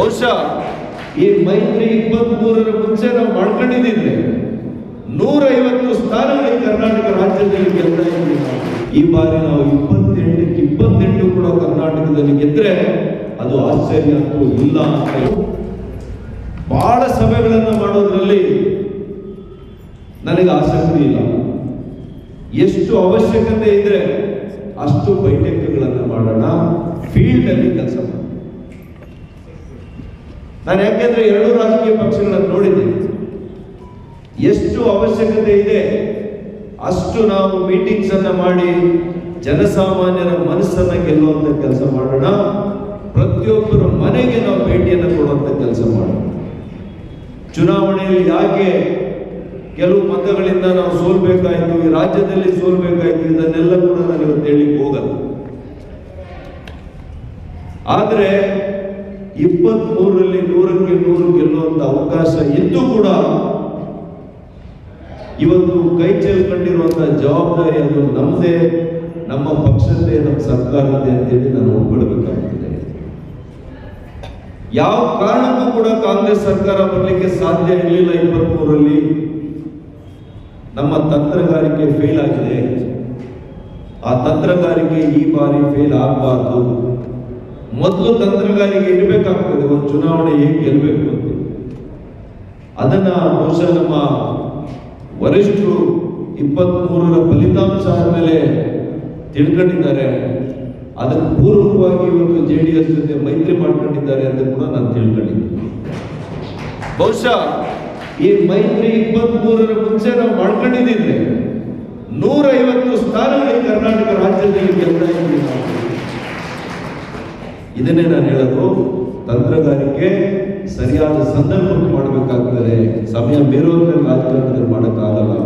ಬಹುಶಃ ಈ ಮೈತ್ರಿ ಇಪ್ಪತ್ತ್ ಮೂರರ ಮುಂಚೆ ನಾವು ಮಾಡ್ಕೊಂಡಿದ್ದೀವಿ. ನೂರೈವತ್ತು ಸ್ಥಾನಗಳಿಗೆ ಕರ್ನಾಟಕ ರಾಜ್ಯದಲ್ಲಿ ಗೆಲ್ಲ ಈ ಬಾರಿ ನಾವು ಇಪ್ಪತ್ತೆಂಟಕ್ಕೆ ಇಪ್ಪತ್ತೆಂಟು ಕೂಡ ಕರ್ನಾಟಕದಲ್ಲಿ ಗೆದ್ರೆ ಅದು ಆಶ್ಚರ್ಯ ಅಂತೂ ಇಲ್ಲ ಅಂತ ಹೇಳಿ. ಬಹಳ ಸಭೆಗಳನ್ನು ಮಾಡೋದ್ರಲ್ಲಿ ನನಗೆ ಆಸಕ್ತಿ ಇಲ್ಲ. ಎಷ್ಟು ಅವಶ್ಯಕತೆ ಇದ್ರೆ ಅಷ್ಟು ಬೈಠಕ್ಗಳನ್ನು ಮಾಡೋಣ. ಫೀಲ್ಡ್ ಅಲ್ಲಿ ಕೆಲಸ ಮಾಡೋಣ. ನಾನು ಯಾಕೆಂದ್ರೆ ಎರಡೂ ರಾಜಕೀಯ ಪಕ್ಷಗಳನ್ನು ನೋಡಿದ್ದೀನಿ ಎಷ್ಟು ಅವಶ್ಯಕತೆ ಇದೆ, ಅಷ್ಟು ನಾವು ಮೀಟಿಂಗ್ಸ್ ಅನ್ನ ಮಾಡಿ ಜನಸಾಮಾನ್ಯರ ಮನಸ್ಸನ್ನ ಗೆಲ್ಲುವಂತ ಕೆಲಸ ಮಾಡೋಣ. ಪ್ರತಿಯೊಬ್ಬರ ಮನೆಗೆ ನಾವು ಭೇಟಿಯನ್ನು ಕೊಡುವಂತ ಕೆಲಸ ಮಾಡೋಣ. ಚುನಾವಣೆಯಲ್ಲಿ ಯಾಕೆ ಕೆಲವು ಮತಗಳಿಂದ ನಾವು ಸೋಲ್ಬೇಕಾಯ್ತು, ಈ ರಾಜ್ಯದಲ್ಲಿ ಸೋಲ್ಬೇಕಾಯ್ತು, ಇದನ್ನೆಲ್ಲ ಕೂಡ ನಾನು ಇವತ್ತು ಹೇಳಿಕ್ಕೆ ಹೋಗಲ್ಲ. ಆದ್ರೆ ಇಪ್ಪತ್ತ್ ಮೂರರಲ್ಲಿ ನೂರಕ್ಕೆ ನೂರು ಗೆಲ್ಲುವಂತ ಅವಕಾಶ ಇದ್ದು ಕೂಡ ಇವತ್ತು ಕೈ ಚೆಲ್ಕೊಂಡಿರುವಂತ ಜವಾಬ್ದಾರಿ ಅದು ನಮ್ಮದೇ ನಮ್ಮ ಪಕ್ಷದ್ದೇ, ನಮ್ಮ ಸರ್ಕಾರದ್ದೇ ಅಂತೇಳಿ ನಾನು ಒಪ್ಕೊಳ್ಬೇಕಾಗ್ತದೆ. ಯಾವ ಕಾರಣಕ್ಕೂ ಕೂಡ ಕಾಂಗ್ರೆಸ್ ಸರ್ಕಾರ ಬರಲಿಕ್ಕೆ ಸಾಧ್ಯ ಇರಲಿಲ್ಲ ಇಪ್ಪತ್ತ್ ಮೂರರಲ್ಲಿ ನಮ್ಮ ತಂತ್ರಗಾರಿಕೆ ಫೇಲ್ ಆಗಿದೆ. ಆ ತಂತ್ರಗಾರಿಕೆ ಈ ಬಾರಿ ಫೇಲ್ ಆಗಬಾರ್ದು. ಮೊದಲು ತಂತ್ರಗಾರಿಕೆ ಇರಬೇಕಾಗ್ತದೆ, ಒಂದು ಚುನಾವಣೆ ಹೇಗೆ ಗೆಲ್ಲಬೇಕು ಅಂತ. ಅದನ್ನ ಬಹುಶಃ ನಮ್ಮ ವರಿಷ್ಠರು ಇಪ್ಪತ್ತ್ ಮೂರರ ಫಲಿತಾಂಶ ಆದ್ಮೇಲೆ ತಿಳ್ಕೊಂಡಿದ್ದಾರೆ. ಅದಕ್ಕೆ ಪೂರ್ವಕವಾಗಿ ಇವತ್ತು ಜೆ ಡಿ ಎಸ್ ಜೊತೆ ಮೈತ್ರಿ ಮಾಡ್ಕೊಂಡಿದ್ದಾರೆ ಅಂತ ಕೂಡ ನಾನು ತಿಳ್ಕೊಂಡಿದ್ದೀನಿ. ಬಹುಶಃ ಈ ಮೈತ್ರಿ ಇಪ್ಪತ್ತ್ ಮೂರರ ಮುಂಚೆ ನಾವು ಮಾಡ್ಕೊಂಡಿದ್ದೀನಿ ನೂರೈವತ್ತು ಸ್ಥಾನಗಳಿಗೆ ಕರ್ನಾಟಕ ರಾಜ್ಯದಲ್ಲಿ ಗೆಲ್ಲ ಇದನ್ನೇ ನಾನು ಹೇಳೋದು, ತಂತ್ರಗಾರಿಕೆ ಸರಿಯಾದ ಸಂದರ್ಭಕ್ಕೆ ಮಾಡಬೇಕಾಗ್ತದೆ, ಸಮಯ ಬೇರೆಯವ್ರ ರಾಜಕಾರಣದಲ್ಲಿ ಮಾಡೋಕ್ಕಾಗಲ್ಲ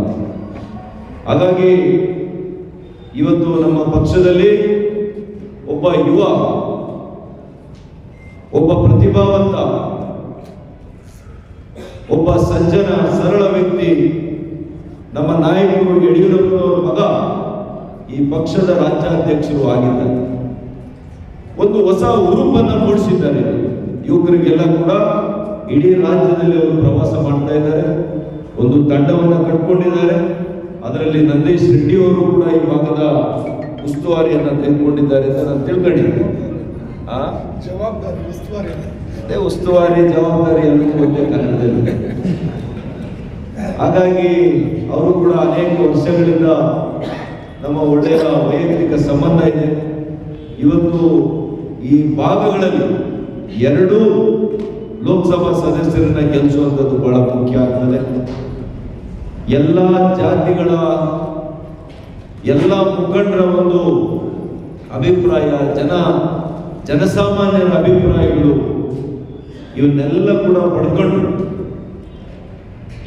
ಹಾಗಾಗಿ ಇವತ್ತು ನಮ್ಮ ಪಕ್ಷದಲ್ಲಿ ಒಬ್ಬ ಯುವ, ಒಬ್ಬ ಪ್ರತಿಭಾವಂತ, ಒಬ್ಬ ಸಜ್ಜನ, ಸರಳ ವ್ಯಕ್ತಿ, ನಮ್ಮ ನಾಯಕರು, ಯಡಿಯೂರಪ್ಪನವರ ಮಗ, ಈ ಪಕ್ಷದ ರಾಜ್ಯಾಧ್ಯಕ್ಷರು ಆಗಿದ್ದಾರೆ ಒಂದು ಹೊಸ ಉರುಪನ್ನು ಮೂಡಿಸಿದ್ದಾರೆ. ಯುವಕರಿಗೆಲ್ಲ ಕೂಡ ಇಡೀ ರಾಜ್ಯದಲ್ಲಿ ಅವರು ಪ್ರವಾಸ ಮಾಡ್ತಾ ಇದ್ದಾರೆ. ಒಂದು ತಂಡವನ್ನು ಕಟ್ಕೊಂಡಿದ್ದಾರೆ. ಅದರಲ್ಲಿ ನಂದೀಶ್ ರೆಡ್ಡಿ ಅವರು ಕೂಡ ಈ ಭಾಗದ ಉಸ್ತುವಾರಿಯನ್ನು ತೆಗೆದುಕೊಂಡಿದ್ದಾರೆ ಅಂತ ನಾನು ತಿಳ್ಕೊಂಡಿ ಅದೇ ಉಸ್ತುವಾರಿ ಜವಾಬ್ದಾರಿ ಕನ್ನಡದಲ್ಲಿ. ಹಾಗಾಗಿ ಅವರು ಕೂಡ ಅನೇಕ ವರ್ಷಗಳಿಂದ ನಮ್ಮ ಒಳ್ಳೆಯ ವೈಯಕ್ತಿಕ ಸಂಬಂಧ ಇದೆ. ಇವತ್ತು ಈ ಭಾಗಗಳಲ್ಲಿ ಎರಡೂ ಲೋಕಸಭಾ ಸದಸ್ಯರನ್ನ ಗೆಲ್ಲಿಸುವಂಥದ್ದು ಬಹಳ ಮುಖ್ಯ ಆಗ್ತದೆ. ಎಲ್ಲ ಜಾತಿಗಳ, ಎಲ್ಲ ಮುಖಂಡರ ಒಂದು ಅಭಿಪ್ರಾಯ, ಜನ, ಜನಸಾಮಾನ್ಯರ ಅಭಿಪ್ರಾಯಗಳು ಇವನ್ನೆಲ್ಲ ಕೂಡ ಪಡ್ಕೊಂಡು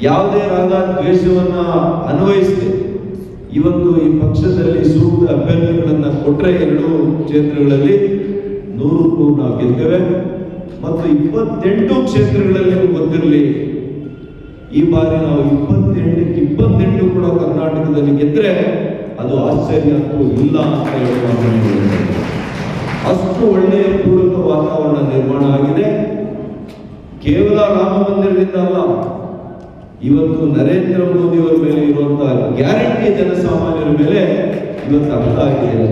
ಯಾವುದೇ ರಾಗ ದ್ವೇಷವನ್ನ ಅನ್ವಯಿಸದೆ ಇವತ್ತು ಈ ಪಕ್ಷದಲ್ಲಿ ಸೂಕ್ತ ಅಭ್ಯರ್ಥಿಗಳನ್ನ ಕೊಟ್ಟರೆ ಎರಡು ಕ್ಷೇತ್ರಗಳಲ್ಲಿ ನೂರಕ್ಕೂ ನಾವು ಗೆದ್ದೇವೆ ಮತ್ತು ಇಪ್ಪತ್ತೆಂಟು ಕ್ಷೇತ್ರಗಳಲ್ಲಿ ಗೊತ್ತಿರಲಿ, ಈ ಬಾರಿ ನಾವು ಇಪ್ಪತ್ತೆಂಟಕ್ಕೆ ಇಪ್ಪತ್ತೆಂಟು ಕೂಡ ಕರ್ನಾಟಕದಲ್ಲಿ ಗೆದ್ದರೆ ಅದು ಆಶ್ಚರ್ಯ ಅಂತೂ ಇಲ್ಲ ಅಂತ ಹೇಳುವ. ಅಷ್ಟು ಒಳ್ಳೆಯ ಪೂರಕ ವಾತಾವರಣ ನಿರ್ಮಾಣ ಆಗಿದೆ. ಕೇವಲ ರಾಮ ಮಂದಿರದಿಂದ ಅಲ್ಲ, ಇವತ್ತು ನರೇಂದ್ರ ಮೋದಿ ಅವರ ಮೇಲೆ ಇರುವಂತಹ ಗ್ಯಾರಂಟಿ ಜನಸಾಮಾನ್ಯರ ಮೇಲೆ ಇವತ್ತು ಅರ್ಥ ಆಗಿದೆ.